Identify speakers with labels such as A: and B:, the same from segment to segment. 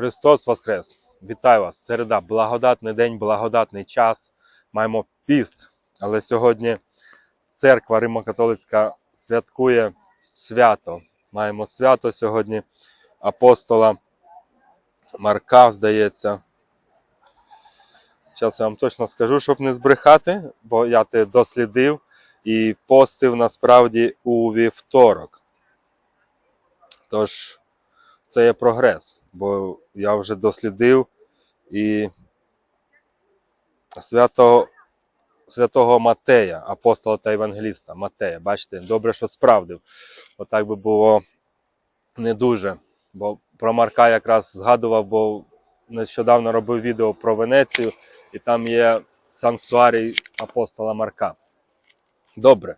A: Христос Воскрес! Вітаю вас! Середа, благодатний день, благодатний час. Маємо піст. Але сьогодні церква Римо-католицька святкує свято. Маємо свято сьогодні апостола Марка, здається. Зараз я вам точно скажу, щоб не збрехати, бо я те дослідив і постив насправді у вівторок. Тож, це є прогрес, бо я вже дослідив і свято, святого Матея, апостола та евангеліста Матея. Бачите, добре, що справдив. Отак би було не дуже. Бо про Марка якраз згадував, бо нещодавно робив відео про Венецію, і там є санктуарій апостола Марка. Добре.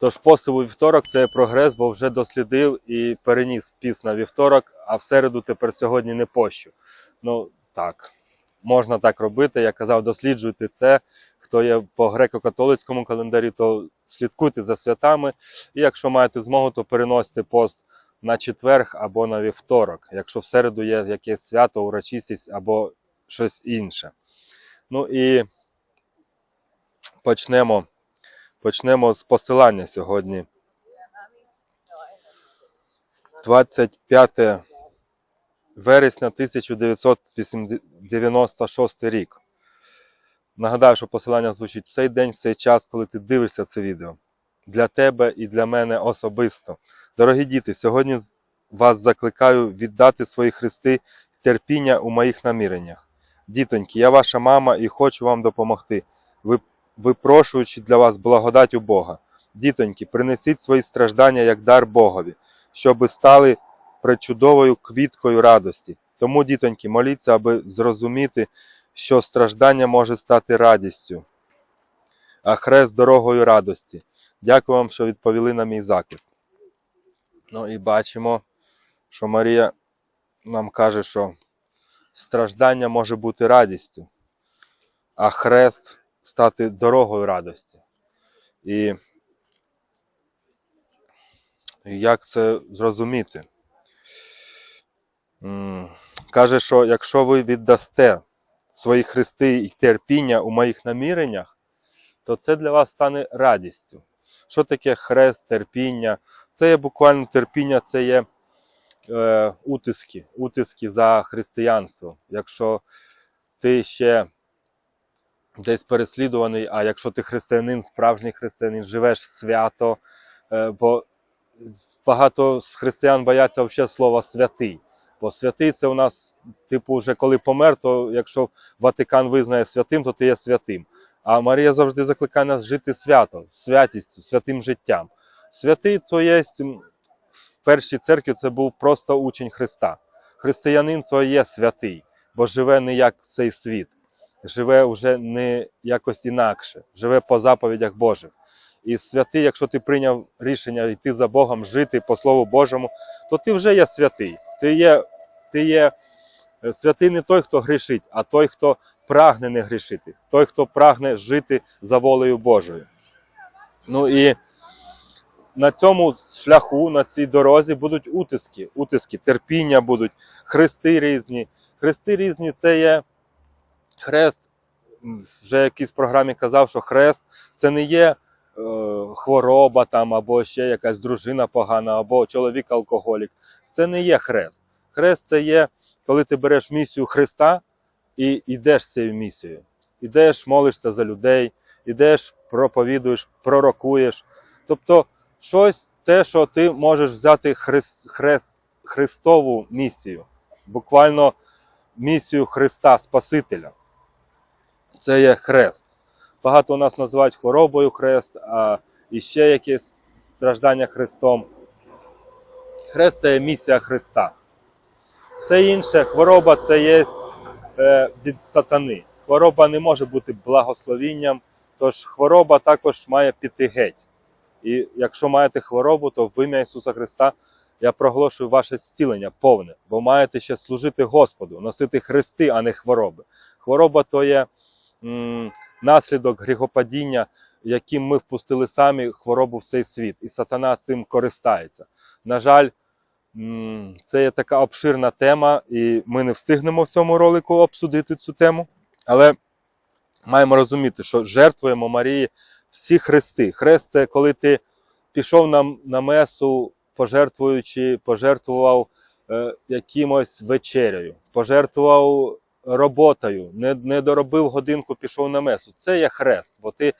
A: Тож постив у вівторок це прогрес, бо вже дослідив і переніс піс на вівторок, а в середу тепер сьогодні не пощу. Ну так, можна так робити. Я казав, досліджуйте це. Хто є по греко-католицькому календарі, то слідкуйте за святами. І якщо маєте змогу, то переносите пост на четверг або на вівторок, якщо в середу є якесь свято, урочистість або щось інше. Ну і почнемо. Почнемо з посилання сьогодні. 25 вересня 1996 рік. Нагадаю, що посилання звучить в цей день, в цей час, коли ти дивишся це відео. Для тебе і для мене особисто. Дорогі діти, сьогодні вас закликаю віддати свої хрести терпіння у моїх наміреннях. Дітоньки, я ваша мама і хочу вам допомогти. Ви випрошуючи для вас благодать у Бога. Дітоньки, принесіть свої страждання як дар Богові, щоби стали пречудовою квіткою радості. Тому, дітоньки, моліться, аби зрозуміти, що страждання може стати радістю, а хрест дорогою радості. Дякую вам, що відповіли на мій заклик. Ну і бачимо, що Марія нам каже, що страждання може бути радістю, а хрест стати дорогою радості. І як це зрозуміти? Каже, що якщо ви віддасте свої хрести і терпіння у моїх наміреннях, то це для вас стане радістю. Що таке хрест, терпіння? Це є буквально терпіння, це є е, утиски, утиски за християнство. Якщо ти ще десь переслідуваний, а якщо ти християнин, справжній християнин, живеш свято, е, бо багато з християн бояться взагалі слова святий. Бо святий це у нас, типу, вже коли помер, то якщо Ватикан визнає святим, то ти є святим. А Марія завжди закликає нас жити свято, святістю, святим життям. Святий це є в першій церкві це був просто учень Христа. Християнин це є святий, бо живе не як цей світ, живе вже не якось інакше, живе по заповідях Божих. І святий, якщо ти прийняв рішення йти за Богом, жити по Слову Божому, то ти вже є святий. Ти є, ти є е, святий не той, хто грішить, а той, хто прагне не грішити, той, хто прагне жити за волею Божою. Ну і на цьому шляху, на цій дорозі будуть утиски, утиски, терпіння будуть, хрести різні. Хрести різні це є хрест. Вже в якійсь програмі казав, що хрест це не є е, хвороба там, або ще якась дружина погана, або чоловік алкоголік. Це не є хрест. Хрест це є, коли ти береш місію Христа і йдеш цією місією. Ідеш, молишся за людей, ідеш, проповідуєш, пророкуєш. Тобто щось те, що ти можеш взяти хрест, хрест, Христову місію, буквально місію Христа Спасителя. Це є хрест. Багато у нас називають хворобою хрест, а іще якесь страждання Христом. Хрест це є місія Христа. Все інше, хвороба це є е, від сатани. Хвороба не може бути благословінням, тож хвороба також має піти геть. І якщо маєте хворобу, то в ім'я Ісуса Христа я проголошую ваше зцілення повне, бо маєте ще служити Господу, носити хрести, а не хвороби. Хвороба то є наслідок гріхопадіння, яким ми впустили самі хворобу в цей світ, і сатана цим користається. На жаль, Це є така обширна тема, і ми не встигнемо в цьому ролику обсудити цю тему. Але маємо розуміти, що жертвуємо Марії всі хрести. Хрест це коли ти пішов на, на месу, пожертвуючи, пожертвував е, якимось вечерею, пожертвував роботою, не, не доробив годинку, пішов на месу. Це є хрест, бо ти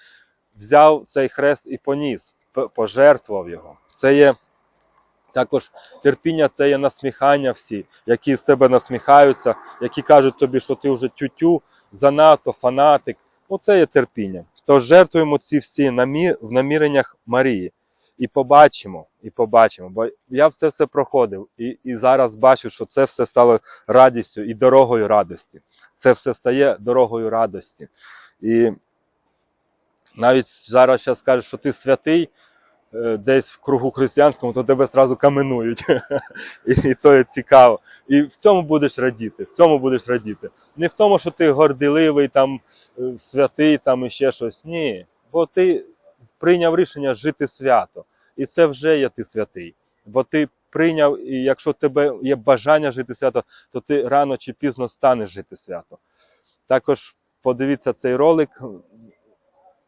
A: взяв цей хрест і поніс, пожертвував його. Це є також терпіння, це є насміхання всі, які з тебе насміхаються, які кажуть тобі, що ти вже тютю, занадто, фанатик. Оце є терпіння. Тож жертвуємо ці всі намі... в наміреннях Марії. І побачимо, і побачимо. Бо я все це проходив, і, і зараз бачу, що це все стало радістю і дорогою радості. Це все стає дорогою радості. І навіть зараз зараз скажеш, що ти святий е, десь в кругу християнському, то тебе зразу каменують. І, і то є цікаво. І в цьому будеш радіти. В цьому будеш радіти. Не в тому, що ти гордиливий, там, е, святий, там і ще щось. Ні. Бо ти прийняв рішення жити свято. І це вже є ти святий. Бо ти прийняв, і якщо в тебе є бажання жити свято, то ти рано чи пізно станеш жити свято. Також подивіться цей ролик.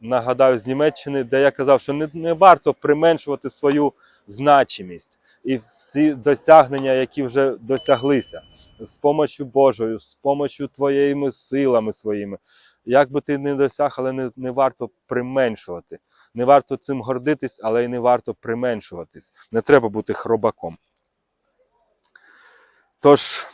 A: Нагадаю, з Німеччини, де я казав, що не, не варто применшувати свою значимість і всі досягнення, які вже досяглися, з помощю Божою, з помощю твоїми силами своїми. Як би ти не досяг, але не, не варто применшувати. Не варто цим гордитись, але й не варто применшуватись. Не треба бути хробаком. Тож,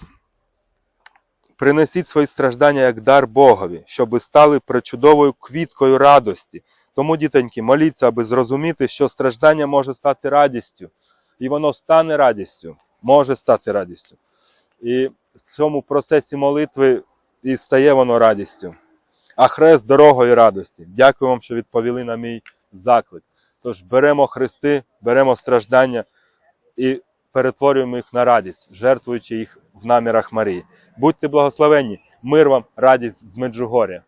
A: принесіть свої страждання як дар Богові, щоби стали причудовою квіткою радості. Тому, дітоньки, моліться, аби зрозуміти, що страждання може стати радістю. І воно стане радістю, може стати радістю. І в цьому процесі молитви і стає воно радістю. А хрест дорогою радості. Дякую вам, що відповіли на мій заклик. Тож беремо хрести, беремо страждання і перетворюємо їх на радість, жертвуючи їх в намірах Марії. Будьте благословенні, мир вам, радість з Меджугоря.